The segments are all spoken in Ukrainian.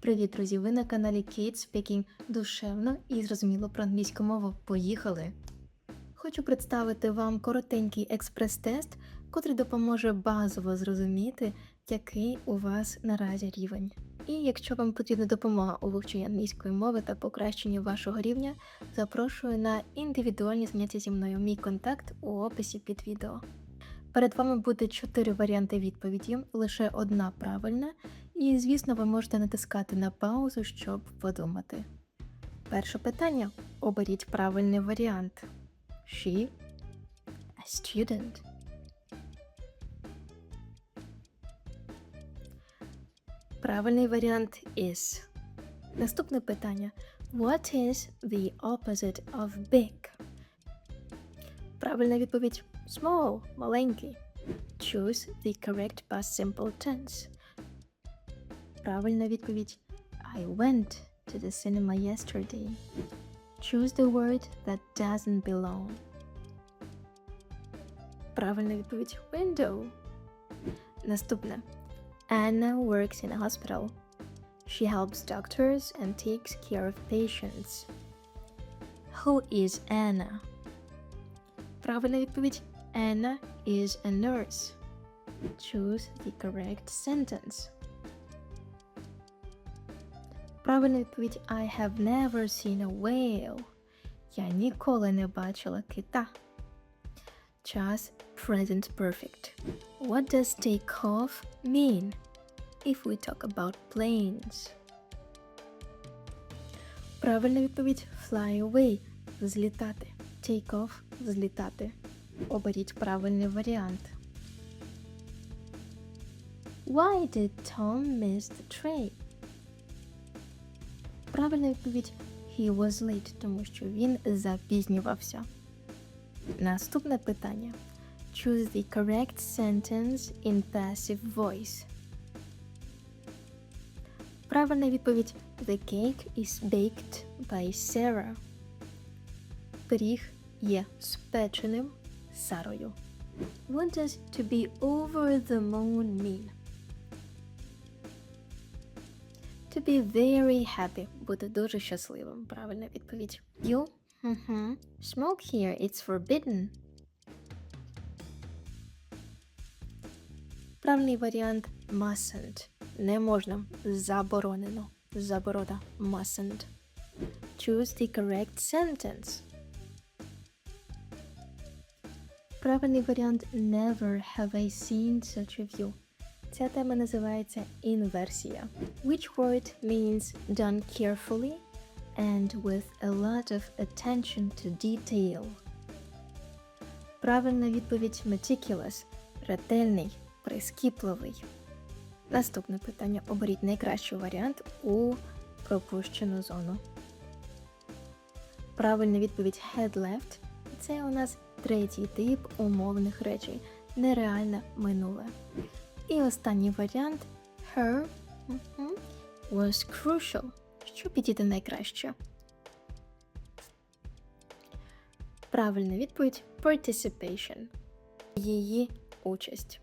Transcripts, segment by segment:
Привіт, друзі! Ви на каналі Kate Speaking душевно і зрозуміло про англійську мову. Поїхали! Хочу представити вам коротенький експрес-тест, котрий допоможе базово зрозуміти, який у вас наразі рівень. І якщо вам потрібна допомога у вивченні англійської мови та покращенні вашого рівня, запрошую на індивідуальні заняття зі мною. Мій контакт у описі під відео. Перед вами буде чотири варіанти відповіді, лише одна правильна, і, звісно, ви можете натискати на паузу, щоб подумати. Перше питання. Оберіть правильний варіант. She a student. Правильний варіант is. Наступне питання. What is the opposite of big? Правильна відповідь small, маленький. Choose the correct past simple tense. Правильна відповідь I went to the cinema yesterday. Choose the word that doesn't belong. Правильна відповідь window. Наступне. Anna works in a hospital. She helps doctors and takes care of patients. Who is Anna? Правильна відповідь Anna is a nurse. Choose the correct sentence. Правильна відповідь I have never seen a whale. Я ніколи не бачила кита. Час present perfect. What does take off mean if we talk about planes? Правильна відповідь fly away взлітати. Take off взлітати. Оберіть правильний варіант. Why did Tom miss the train? Правильна відповідь He was late, тому що він запізнювався. Наступне питання. Choose the correct sentence in passive voice. Правильна відповідь The cake is baked by Sarah. Пиріг є спеченим Сарою. What does to be over the moon mean? To be very happy. Бути дуже щасливим. Правильна відповідь. You? Mm-hmm. Smoke here, it's forbidden. Правильний варіант mustn't. Не можна. Заборонено. Заборода. Mustn't. Choose the correct sentence. Правильний варіант Never have I seen such a view. Ця тема називається інверсія. Which word means done carefully and with a lot of attention to detail. Правильна відповідь meticulous – ретельний, прискіпливий. Наступне питання. Оберіть найкращий варіант у пропущену зону. Правильна відповідь head left – це у нас третій тип умовних речей. Нереальне минуле. І останній варіант her was crucial. Що підійде найкраще? Правильна відповідь participation. Її участь.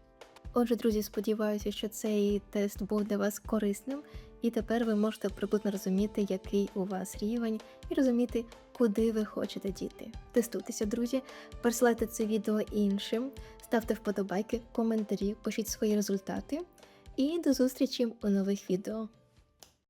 Отже, друзі, сподіваюся, що цей тест був для вас корисним, і тепер ви можете приблизно розуміти, який у вас рівень, і розуміти, куди ви хочете діти. Тестуйтеся, друзі, пересилайте це відео іншим, ставте вподобайки, коментарі, пишіть свої результати. І до зустрічі у нових відео.